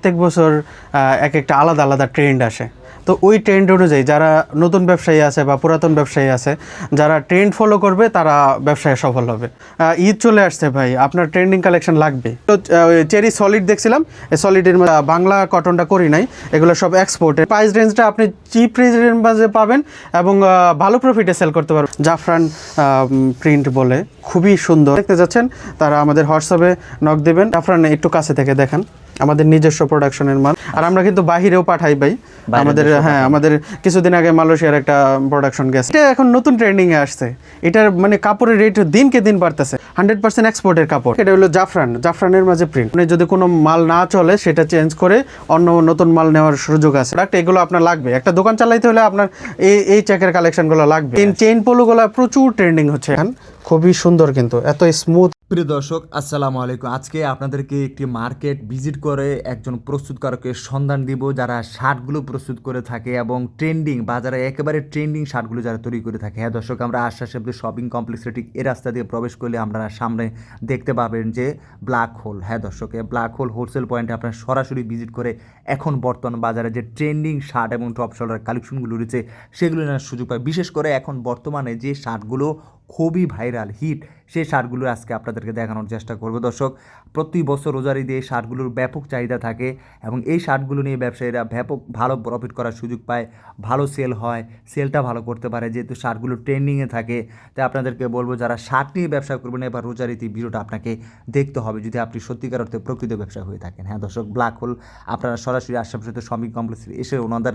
প্রত্যেক বছর এক একটা আলাদা আলাদা ট্রেন্ড আসে। তো ওই ট্রেন্ড অনুযায়ী যারা নতুন ব্যবসায়ী আছে বা পুরাতন ব্যবসায়ী আছে যারা ট্রেন্ড ফলো করবে তারা ব্যবসায় সফল হবে। ঈদ চলে আসছে ভাই আপনার ট্রেন্ডিং কালেকশন লাগবে। তো চেরি সলিড দেখছিলাম সলিডের বাংলা কটনটা করি নাই এগুলো সব এক্সপোর্টের প্রাইস রেঞ্জটা আপনি চিপ রেঞ্জের মাঝে পাবেন এবং ভালো প্রফিটে সেল করতে পারবেন। জাফরান প্রিন্ট বলে খুবই সুন্দর। দেখতে যাচ্ছেন তারা আমাদের হোয়াটসঅ্যাপে নক দেবেন। জাফরান একটু কাছে থেকে দেখেন আমাদের নিজস্ব প্রোডাকশনের মাল। আর আমরা কিন্তু বাহিরেও পাঠাই ভাই আমাদের হ্যাঁ আমাদের কিছুদিন আগে মালয়েশিয়ার একটা প্রোডাকশন গেছে। এটা এখন নতুন ট্রেন্ডিং এ আসছে। এটার মানে কাপড়ের রেট দিনকে দিন বাড়তেছে। হান্ড্রেড পার্সেন্ট এক্সপোর্টের কাপড়। এটা হলো জাফরান। জাফরানের মাঝে প্রিন্ট মানে যদি কোনো মাল না চলে সেটা চেঞ্জ করে অন্য নতুন মাল নেওয়ার সুযোগ আছে। প্রোডাক্ট এগুলো আপনার লাগবে। একটা দোকান চালাইতে হলে আপনার এই এই চেকের কালেকশনগুলো লাগবে। চেইন পোলোগুলো প্রচুর ট্রেন্ডিং হচ্ছে। এখন খুবই সুন্দর কিন্তু, এত স্মুথ প্রিয় দর্শক, আসসালামু আলাইকুম। আজকে আপনাদেরকে একটি মার্কেট ভিজিট করে একজন প্রস্তুতকারকের সন্ধান দিব, যারা শার্টগুলো প্রস্তুত করে থাকে এবং ট্রেন্ডিং বাজারে একেবারে ট্রেন্ডিং শার্টগুলো যারা তৈরি করে থাকে। হ্যাঁ দর্শক, আমরা আশ্বাস শপিং কমপ্লেক্সে ঠিক এই রাস্তা দিয়ে প্রবেশ করলে আপনারা সামনে দেখতে পাবেন যে ব্ল্যাক হোল। হ্যাঁ দর্শক ব্ল্যাক হোল হোলসেল পয়েন্টে আপনারা সরাসরি ভিজিট করে এখন বর্তমান বাজারে যে ট্রেন্ডিং শার্ট এবং টপ শোল্ডার কালেকশনগুলো রয়েছে, সেগুলো নেওয়ার সুযোগ পায় বিশেষ করে এখন বর্তমানে যে শার্টগুলো খুবই ভাইরাল হিট সেই শার্টগুলো আজকে আপনাদেরকে দেখানোর চেষ্টা করব। দর্শক, প্রতি বছর রোজার ঈদে এই শার্টগুলোর ব্যাপক চাহিদা থাকে এবং এই শার্টগুলো নিয়ে ব্যবসায়ীরা ব্যাপক ভালো প্রফিট করার সুযোগ পায়, ভালো সেল হয় সেলটা ভালো করতে পারে যেহেতু শার্টগুলো ট্রেন্ডিংয়ে থাকে। তাই আপনাদেরকে বলব, যারা শার্ট নিয়ে ব্যবসা করবেন এবার রোজার ঈদ ভিডিওটা আপনাকে দেখতে হবে যদি আপনি সত্যিকার অর্থে প্রকৃত ব্যবসা হয়ে থাকেন। হ্যাঁ দর্শক ব্ল্যাক হোল আপনারা সরাসরি আশেপাশে শ্রমিক কমপ্লেক্স এসে ওনাদের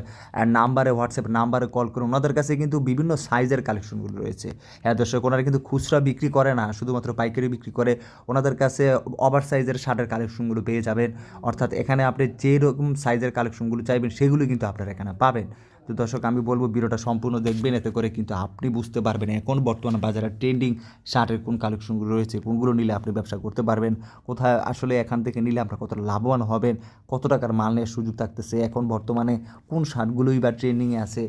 নাম্বারে হোয়াটসঅ্যাপ নাম্বারে কল করে ওনাদের কাছে কিন্তু বিভিন্ন সাইজের কালেকশনগুলো রয়েছে। হ্যাঁ দর্শক, ওনারা কিন্তু খুচরা বিক্রি করে না। শুধুমাত্র পাইকারি বিক্রি করে ওনাদের কাছে ওভার সাইজের শার্টের কালেকশনগুলো পেয়ে যাবেন। অর্থাৎ এখানে আপনি যেরকম সাইজের কালেকশনগুলো চাইবেন, সেগুলো কিন্তু আপনারা এখানে পাবেন। তো দর্শক, আমি বলব ভিডিওটা সম্পূর্ণ দেখবেন, এতে করে কিন্তু আপনি বুঝতে পারবেন এখন বর্তমান বাজারে ট্রেন্ডিং শার্টের কোন কালেকশনগুলো রয়েছে, কোনগুলো নিলে আপনি ব্যবসা করতে পারবেন, কোথায় আসলে এখান থেকে নিলে আপনার কতটা লাভবান হবেন, কত টাকার মাল নেওয়ার সুযোগ থাকতেছে, এখন বর্তমানে কোন শার্টগুলোই বা ট্রেন্ডিংয়ে আছে,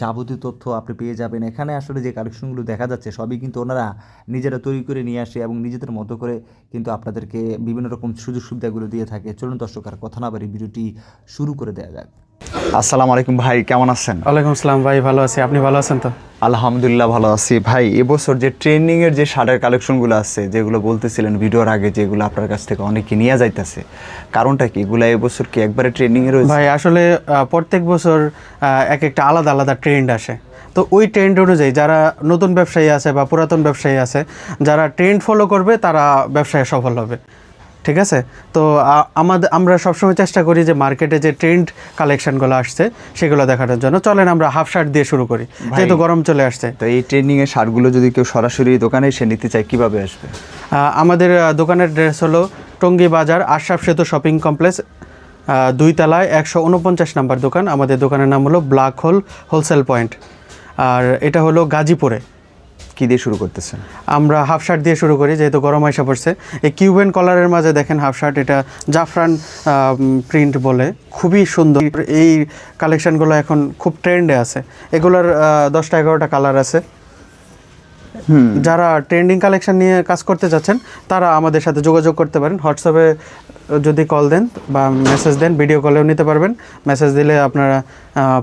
যাবতীয় তথ্য আপনি পেয়ে যাবেন। এখানে আসলে যে কালেকশনগুলো দেখা যাচ্ছে, সবই কিন্তু ওনারা নিজেরা তৈরি করে নিয়ে আসে এবং নিজেদের মতো করে কিন্তু আপনাদেরকে বিভিন্ন রকম সুযোগ সুবিধাগুলো দিয়ে থাকে। চলুন দর্শক, আর কথা না বাড়ি ভিডিওটি শুরু করে দেওয়া যাক। আসসালামু আলাইকুম ভাই কেমন আছেন? ওয়ালাইকুম আসসালাম ভাই ভালো আছি। আপনি ভালো আছেন তো? আলহামদুলিল্লাহ ভালো আছি। ভাই এবছর যে ট্রেন্ডিং এর যে শার্টের কালেকশনগুলো আছে যেগুলো বলতেছিলেন ভিডিওর আগে যেগুলো আপনার কাছ থেকে অনেকে নিয়ে যাইতেছে কারণটা কি? এগুলো এবছর কি একবারে ট্রেন্ডিং এ রয়েছে? ভাই আসলে প্রত্যেক বছর এক একটা আলাদা আলাদা ট্রেন্ড আসে। তো ওই ট্রেন্ড অনুযায়ী যারা নতুন ব্যবসায়ী আছে বা পুরাতন ব্যবসায়ী আছে যারা ট্রেন্ড ফলো করবে তারা ব্যবসায় সফল হবে। ঠিক আছে? তো আমাদের আমরা সবসময় চেষ্টা করি যে মার্কেটে যে ট্রেন্ড কালেকশনগুলো আসছে সেগুলো দেখানোর জন্য। চলেন আমরা হাফ শার্ট দিয়ে শুরু করি। যেহেতু গরম চলে আসছে। তো এই ট্রেন্ডিং এর শার্টগুলো যদি কেউ সরাসরি দোকানে এসে নিতে চায় কীভাবে আসবে? আমাদের দোকানের ড্রেস হলো টঙ্গী বাজার আশরাফ সেতু শপিং কমপ্লেক্স দুই তলায় একশো উনপঞ্চাশ নাম্বার দোকান। আমাদের দোকানের নাম হলো ব্ল্যাক হোল হোলসেল পয়েন্ট আর এটা হলো গাজীপুরে। কি দিয়ে শুরু করতেছেন? আমরা হাফ শার্ট দিয়ে শুরু করি যেহেতু গরম আইসা পড়ছে। এই কিউবেন কলারের মাঝে দেখেন হাফ শার্ট এটা জাফরান প্রিন্ট বলে। খুবই সুন্দর। এই কালেকশনগুলো এখন খুব ট্রেন্ডে আছে। এগুলোর দশটা এগারোটা কালার আছে। যারা ট্রেন্ডিং কালেকশন নিয়ে কাজ করতে যাচ্ছেন তারা আমাদের সাথে যোগাযোগ করতে পারেন। হোয়াটসঅ্যাপে যদি কল দেন বা মেসেজ দেন ভিডিও কলেও নিতে পারবেন। মেসেজ দিলে আপনারা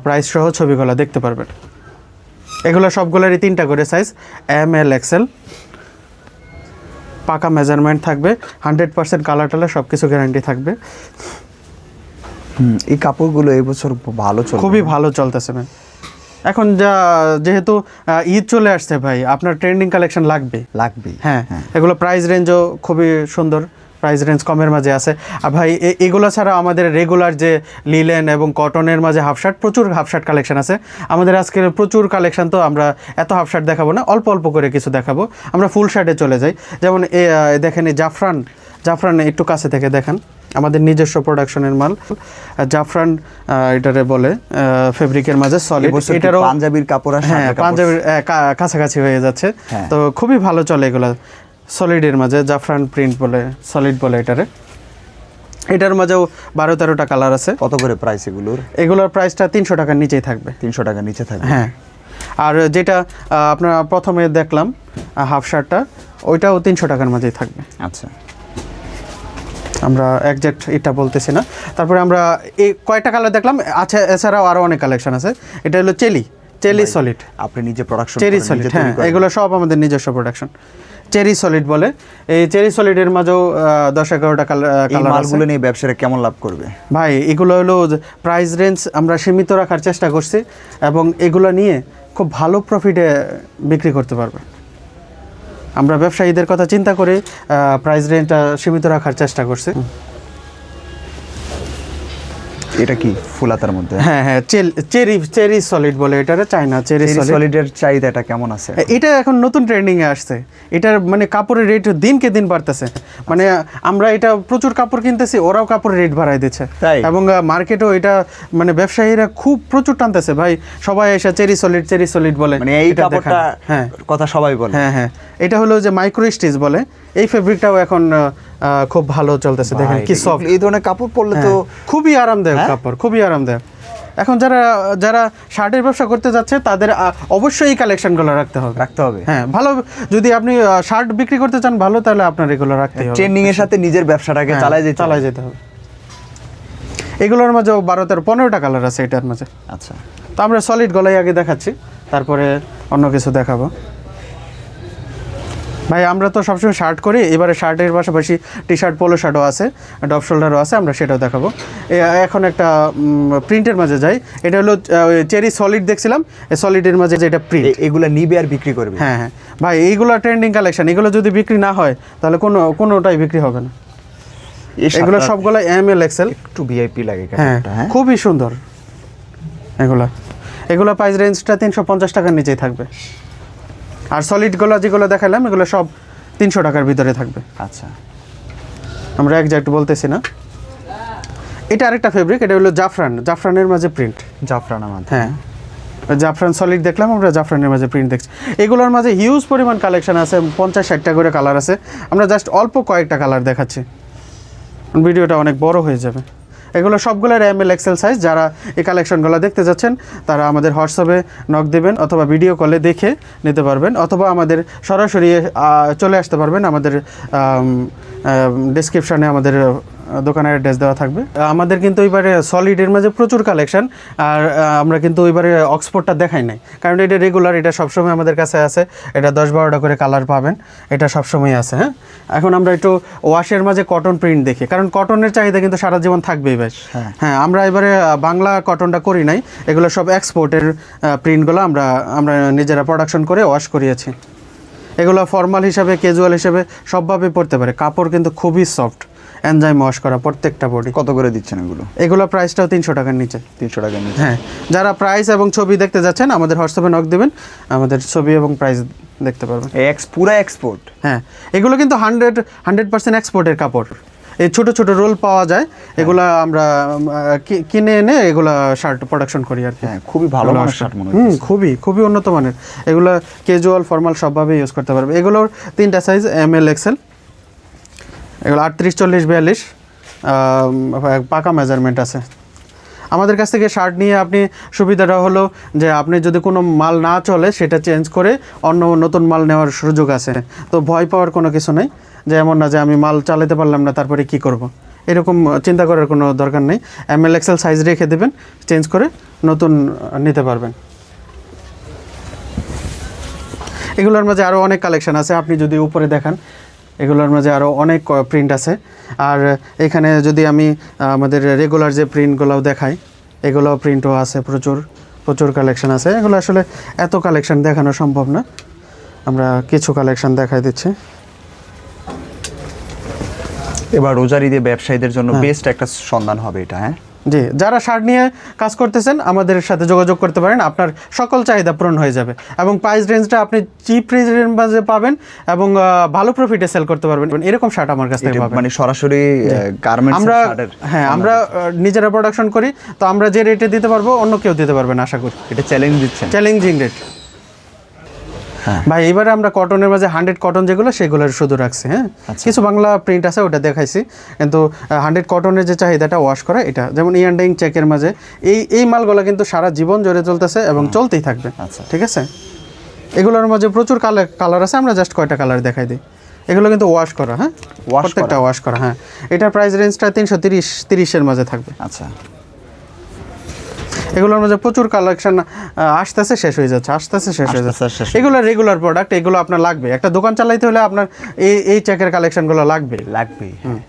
প্রাইস সহ ছবিগুলো দেখতে পারবেন। এগুলো সবগুলোরই তিনটা করে সাইজ এম এল এক্সেল পাকা মেজারমেন্ট থাকবে হান্ড্রেড পার্সেন্ট কালার টালার সব কিছু গ্যারান্টি থাকবে এই কাপড়গুলো এবছর ভালো চলে খুবই ভালো চলতেছে ম্যাম এখন যা যেহেতু ঈদ চলে আসছে ভাই আপনার ট্রেন্ডিং কালেকশন লাগবে। লাগবে হ্যাঁ এগুলো প্রাইস রেঞ্জও খুবই সুন্দর। প্রাইস রেঞ্জ কমের মাঝে আছে। আর ভাই এগুলো ছাড়া আমাদের রেগুলার যে লিলেন এবং কটনের মাঝে হাফ শার্ট প্রচুর হাফ শার্ট কালেকশন আছে। আমাদের আজকে প্রচুর কালেকশন তো আমরা এত হাফ শার্ট দেখাবো না অল্প অল্প করে কিছু দেখাবো। আমরা ফুল শার্টে চলে যাই। যেমন এ দেখেন এই জাফরান জাফরান একটু কাছে থেকে দেখেন। আমাদের নিজস্ব প্রোডাকশনের মাল। জাফরান এটারে বলে ফেব্রিকের মাঝে সলিড এটারও পাঞ্জাবির কাপড় হ্যাঁ পাঞ্জাবির কাছাকাছি হয়ে যাচ্ছে। হ্যাঁ। তো খুবই ভালো চলে এগুলো। সলিডের মাঝে জাফরান প্রিন্ট বলে সলিড বলে এটারে। এটার মাঝেও বারো তেরোটা কালার আছে। কত করে প্রাইস এগুলোর? এগুলোর প্রাইসটা তিনশো টাকার নিচেই থাকবে। তিনশো টাকার নিচে থাকবে? হ্যাঁ। আর যেটা আপনারা প্রথমে দেখলাম হাফ শার্টটা ওইটাও তিনশো টাকার মাঝেই থাকবে। আচ্ছা। আমরা একজ্যাক্ট এটা বলতেছি না। তারপরে আমরা এই কয়টা কালার দেখলাম? আচ্ছা এছাড়াও আরও অনেক কালেকশন আছে। এটা হলো চেলি চেলি সলিড আপনি নিজে প্রোডাকশন চেরি সলিড হ্যাঁ এগুলো সব আমাদের নিজস্ব প্রোডাকশন চেরি সলিড বলে এই চেরি সলিডের মাঝেও দশ এগারোটা কালার মালগুলো নিয়ে ব্যবসায়ীরা কেমন লাভ করবে? ভাই এগুলো হলো প্রাইস রেঞ্জ আমরা সীমিত রাখার চেষ্টা করছি এবং এগুলো নিয়ে খুব ভালো প্রফিটে বিক্রি করতে পারবে। আমরা ব্যবসায়ীদের কথা চিন্তা করে প্রাইস রেঞ্জটা সীমিত রাখার চেষ্টা করছি। এটা কি? ফুলাতার মধ্যে? হ্যাঁ হ্যাঁ চেরি চেরি সলিড বলে এটারে চাইনা চেরি সলিড। সলিডের চাহিদাটা কেমন আছে? এটা এখন নতুন ট্রেন্ডিং এ আসছে। এটার মানে কাপড়ের রেট দিনকে দিন বাড়তেছে। মানে আমরা এটা প্রচুর কাপড় কিনতেছি ওরাও কাপড়ের রেট বাড়াই দিচ্ছে? এবং মার্কেটেও এটা মানে ব্যবসায়ীরা খুব প্রচুর টানতেছে। ভাই সবাই এসে চেরি সলিড চেরি সলিড বলে মানে এই এটা কাপড়টা হ্যাঁ। কথা সবাই বলে। হ্যাঁ হ্যাঁ। এটা হলো যে মাইক্রো স্টিচ বলে। এই ফেব্রিকটাও এখন খুব ভালো চলতেছে। দেখেন কি সফট এই ধরনের কাপড় পরলে তো খুবই আরামদায়ক হ্যাঁ? কাপড় খুবই আরামদায়ক। এখন যারা যারা শার্টের ব্যবসা করতে যাচ্ছে তাদের অবশ্যই এই কালেকশনগুলো রাখতে হবে। রাখতে হবে। হ্যাঁ ভালো যদি আপনি শার্ট বিক্রি করতে চান ভালো তাহলে আপনার এগুলো রাখতে হবে। ট্রেন্ডিং এর সাথে নিজের ব্যবসাটাকে হ্যাঁ, চালাই যেতে হবে। যেতে হবে। এগুলোর মাঝে বারো তেরো পনেরোটা কালার আছে এটার মাঝে। আচ্ছা। তো আমরা সলিড গলাই আগে দেখাচ্ছি তারপরে অন্য কিছু দেখাবো। ভাই আমরা তো সবসময় শার্ট করি। এবারে শার্টের পাশাপাশি টি শার্ট পোলো শার্টও আছে ডপ শোল্ডারও আছে আমরা সেটাও দেখাবো। এখন একটা প্রিন্টের মাঝে যাই। এটা হলো চেরি সলিড দেখছিলাম। সলিডের মাঝে যেটা প্রিন্ট এগুলা নিবে আর বিক্রি করবে। হ্যাঁ হ্যাঁ। ভাই এইগুলো ট্রেন্ডিং কালেকশন এগুলো যদি বিক্রি না হয় তাহলে কোনো কোনোটাই বিক্রি হবে না। এগুলো সবগুলো এম এল এক্সেল একটু ভিআইপি লাগে হ্যাঁ হ্যাঁ? খুবই সুন্দর। এগুলা। এগুলো প্রাইস রেঞ্জটা তিনশো পঞ্চাশ টাকার নিচেই থাকবে। আর সলিডগুলো যেগুলো দেখালাম এগুলো সব তিনশো টাকার ভিতরে থাকবে। আচ্ছা। আমরা একজাক্ট বলতেছি না। এটা আরেকটা ফেব্রিক এটা হলো জাফরান। জাফরানের মাঝে প্রিন্ট জাফরান আমাদের। হ্যাঁ। জাফরান সলিড দেখলাম আমরা জাফরানের মাঝে প্রিন্ট দেখছি। এগুলোর মাঝে হিউজ পরিমাণ কালেকশন আছে পঞ্চাশ ষাটটা করে কালার আছে। আমরা জাস্ট অল্প কয়েকটা কালার দেখাচ্ছি। ভিডিওটা অনেক বড় হয়ে যাবে। এগুলো সবগুলোর র্যাম এল এক্সেল সাইজ যারা এই কালেকশনগুলো দেখতে যাচ্ছেন, তারা আমাদের হোয়াটসঅ্যাপে নক দেবেন অথবা ভিডিও কলে দেখে নিতে পারবেন, অথবা আমাদের সরাসরি চলে আসতে পারবেন আমাদের ডিসক্রিপশানে আমাদের দোকানের অ্যাড্রেস দেওয়া থাকবে। আমাদের কিন্তু এবারে সলিডের মাঝে প্রচুর কালেকশন আর আমরা কিন্তু এবারে অক্সফোর্ডটা দেখাই নাই। কারণ এটা রেগুলার এটা সবসময় আমাদের কাছে আছে। এটা দশ বারোটা করে কালার পাবেন। এটা সবসময় আছে হ্যাঁ? এখন আমরা একটু ওয়াশের মাঝে কটন প্রিন্ট দেখি। কারণ কটনের চাহিদা কিন্তু সারা জীবন থাকবেই বেশ। হ্যাঁ। হ্যাঁ আমরা এবারে বাংলা কটনটা করি নাই। এগুলো সব এক্সপোর্টের প্রিন্টগুলো আমরা আমরা নিজেরা প্রোডাকশন করে ওয়াশ করিয়েছি। এগুলো ফর্মাল হিসাবে ক্যাজুয়াল হিসাবে সবভাবে পড়তে পারে। কাপড় কিন্তু খুবই সফট এনজাইম ওয়াশ করা প্রত্যেকটা বডি কত করে দিচ্ছেন এগুলো? এগুলো প্রাইসটাও তিনশো টাকার নিচে। তিনশো টাকার নিচ্ছে হ্যাঁ যারা প্রাইস এবং ছবি দেখতে যাচ্ছেন আমাদের হোয়াটসঅ্যাপে নক দেবেন আমাদের ছবি এবং প্রাইস দেখতে পারবেন। এক্স পুরা এক্সপোর্ট হ্যাঁ এগুলো কিন্তু হান্ড্রেড হান্ড্রেড পার্সেন্ট এক্সপোর্টের কাপড়। এই ছোট ছোট রোল পাওয়া যায় এগুলা আমরা কি- কিনে এনে এগুলা শার্ট প্রোডাকশন করি আর কি। হ্যাঁ খুবই ভালো। শার্ট মনে হুম খুবই খুবই উন্নত মানের। এগুলো ক্যাজুয়াল ফর্মাল সবভাবে ইউজ করতে পারবে। এগুলোর তিনটা সাইজ এম এল এক্সেল এগুলো আটত্রিশ, চল্লিশ, বিয়াল্লিশ পাকা মেজারমেন্ট আছে। আমাদের কাছ থেকে শার্ট নিয়ে আপনি সুবিধাটা হলো যে আপনি যদি কোনো মাল না চলে, সেটা চেঞ্জ করে অন্য নতুন মাল নেওয়ার সুযোগ আছে। তো ভয় পাওয়ার কোনো কিছু নেই। যে এমন না যে আমি মাল চালাতে পারলাম না, তারপরে কি করব। এরকম চিন্তা করার কোনো দরকার নেই। এম এল এক্সেল সাইজ রেখে দেবেন চেঞ্জ করে নতুন নিতে পারবেন। এগুলোর মাঝে আরও অনেক কালেকশান আছে। আপনি যদি উপরে দেখান এগুলোর মাঝে আরও অনেক প্রিন্ট আছে। আর এখানে যদি আমি আমাদের রেগুলার যে প্রিন্টগুলোও দেখাই এগুলো প্রিন্টও আছে প্রচুর প্রচুর কালেকশন আছে। এগুলো আসলে এত কালেকশন দেখানো সম্ভব না। আমরা কিছু কালেকশন দেখাই দিচ্ছি। এবার রোজার ঈদে ব্যবসায়ীদের জন্য হ্যাঁ। বেস্ট একটা সন্ধান হবে এটা হ্যাঁ? জি যারা শার্ট নিয়ে কাজ করতেছেন আমাদের সাথে যোগাযোগ করতে পারেন। আপনার সকল চাহিদা পূরণ হয়ে যাবে। এবং প্রাইস রেঞ্জটা আপনি চিপ রেঞ্জের মাঝে পাবেন এবং ভালো প্রফিটে সেল করতে পারবেন। এরকম শার্ট আমার কাছ থেকে পাবেন। মানে সরাসরি গার্মেন্টস আমরা হ্যাঁ আমরা নিজেরা প্রোডাকশন করি। তো আমরা যে রেটে দিতে পারব অন্য কেউ দিতে পারবে না আশা করি। এটা চ্যালেঞ্জ দিচ্ছেন। Challenging rate. ভাই এবারে আমরা কটনের মাঝে হান্ড্রেড কটন যেগুলো সেগুলোর শুধু রাখছি হ্যাঁ। আচ্ছা। কিছু বাংলা প্রিন্ট আছে ওটা দেখাইছি। কিন্তু হান্ড্রেড কটনের যে চাহিদাটা ওয়াশ করা এটা যেমন ইয়ান্ডাইং চেকের মাঝে এই এই মালগুলো কিন্তু সারা জীবন জুড়ে চলতেছে এবং চলতেই থাকবে আচ্ছা। ঠিক আছে? এগুলোর মাঝে প্রচুর কালার কালার আছে আমরা জাস্ট কয়টা কালার দেখাই দিই। এগুলো কিন্তু ওয়াশ করা হ্যাঁ? প্রত্যেকটা ওয়াশ করা হ্যাঁ। এটার প্রাইস রেঞ্জটা তিনশো তিরিশ তিরিশের মাঝে থাকবে। আচ্ছা। এগুলোর মধ্যে প্রচুর কালেকশন আসতেছে শেষ হয়ে যাচ্ছে আসতেছে শেষ হয়ে যাচ্ছে। এগুলো রেগুলার প্রোডাক্ট এগুলো আপনার লাগবে। একটা দোকান চালাইতে হলে আপনার এই এই চেকের কালেকশনগুলো লাগবে। লাগবে হ্যাঁ।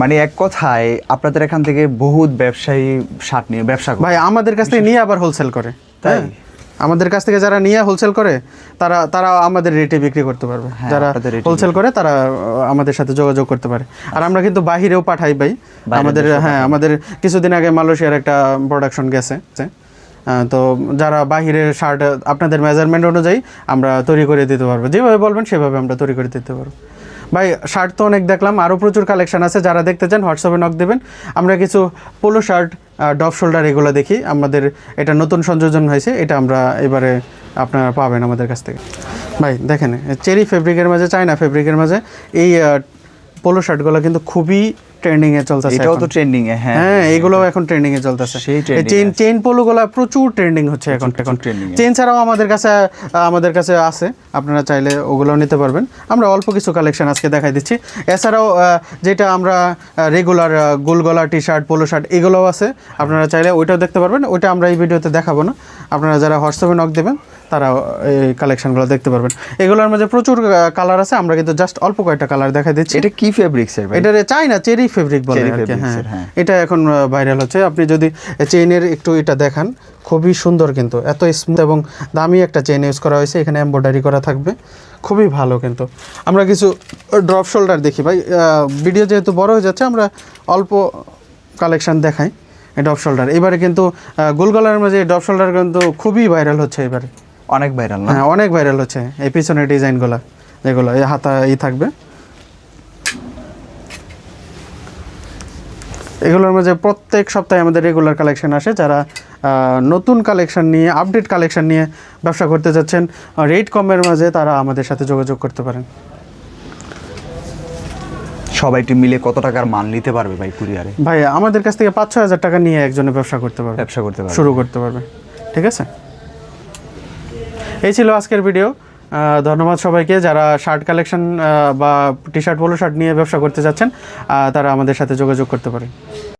মানে এক কথায় আপনাদের এখান থেকে বহুত ব্যবসায়ী শার্ট নিয়ে ব্যবসা করে। ভাই আমাদের কাছ থেকে নিয়ে আবার হোলসেল করে। তাই? আমাদের কাছ থেকে যারা নিয়ে হোলসেল করে তারা তারা আমাদের রেটে বিক্রি করতে পারবে। হ্যাঁ, যারা হোলসেল করে তারা আমাদের সাথে যোগাযোগ করতে পারে। আর আমরা কিন্তু বাহিরেও পাঠাই ভাই। আমাদের হ্যাঁ আমাদের কিছুদিন আগে মালয়েশিয়ার একটা প্রোডাকশন গেছে তো যারা বাহিরের শার্ট আপনাদের মেজারমেন্ট অনুযায়ী আমরা তৈরি করে দিতে পারব। যেভাবে বলবেন সেভাবে আমরা তৈরি করে দিতে পারব। ভাই শার্ট তো অনেক দেখলাম আরও প্রচুর কালেকশান আছে, যারা দেখতে চান, হোয়াটসঅ্যাপে নক দেবেন। আমরা কিছু পোলো শার্ট ডপ শোল্ডার এগুলো দেখি, আমাদের এটা নতুন সংযোজন হয়েছে, এটা আমরা এবারে আপনারা পাবেন আমাদের কাছ থেকে। ভাই, দেখেন চেরি ফেব্রিকের মাঝে চায়না ফেব্রিকের মাঝে, এই পোলো শার্টগুলো কিন্তু খুবই ট্রেন্ডিংয়ে চলতেছে এটাও তো ট্রেন্ডিং এ হ্যাঁ হ্যাঁ এইগুলো এখন ট্রেন্ডিং এ চলতেছে আছে। চেইন পোলোগুলো প্রচুর ট্রেন্ডিং হচ্ছে এখন এখন। এ। ছাড়াও আমাদের কাছে আমাদের কাছে আছে। আপনারা চাইলে ওগুলো নিতে পারবেন। আমরা অল্প কিছু কালেকশন আজকে দেখাই দিচ্ছি। এছাড়াও যেটা আমরা রেগুলার গোলগলা টি শার্ট পোলো শার্ট এগুলোও আছে। আপনারা চাইলে ওইটাও দেখতে পারবেন। ওইটা আমরা এই ভিডিওতে দেখাবো না। আপনারা যারা হোয়াটসঅ্যাপে নক দেবেন তারা এই কালেকশনগুলো দেখতে পারবেন। এগুলোর মধ্যে প্রচুর কালার আছে আমরা কিন্তু জাস্ট অল্প কয়েকটা কালার দেখা দিচ্ছি। এটা কি ফেব্রিক ভাই? এটারে চাইনা চেরি ফেব্রিক বলে হ্যাঁ। হ্যাঁ। এটা এখন ভাইরাল হচ্ছে। আপনি যদি চেইনের একটু এটা দেখান খুবই সুন্দর কিন্তু এত স্মুথ এবং দামি একটা চেইন ইউজ করা হয়েছে এখানে এমব্রয়ডারি করা থাকবে। খুবই ভালো কিন্তু। আমরা কিছু ড্রপ শোল্ডার দেখি ভাই ভিডিও যেহেতু বড় হয়ে যাচ্ছে আমরা অল্প কালেকশন দেখাই ড্রপ শোল্ডার এবারে কিন্তু গোলগলার মাঝে ড্রপ শোল্ডার কিন্তু খুবই ভাইরাল হচ্ছে এবারে। অনেক ভাইরাল না? হ্যাঁ অনেক ভাইরাল হচ্ছে। এই পিছনের ডিজাইনগুলো যেগুলো এই হাতা ই থাকবে। এগুলোর মাঝে প্রত্যেক সপ্তাহে আমাদের রেগুলার কালেকশন আসে। যারা নতুন কালেকশন নিয়ে আপডেট কালেকশন নিয়ে ব্যবসা করতে যাচ্ছেন রেট কমের মাঝে তারা আমাদের সাথে যোগাযোগ করতে পারেন। সবাইটি মিলে কত টাকার মাল নিতে পারবে ভাই কুরিয়ারে? ভাই আমাদের কাছ থেকে পাঁচ ছয় হাজার টাকা নিয়ে একজনে ব্যবসা করতে পারবে। ব্যবসা করতে পারবে। শুরু করতে পারবে। ঠিক আছে? এই ছিল আজকের ভিডিও ধন্যবাদ সবাইকে যারা শার্ট কালেকশন বা টি শার্ট পোলো শার্ট নিয়ে ব্যবসা করতে চাচ্ছেন তারা আমাদের সাথে যোগাযোগ করতে পারেন।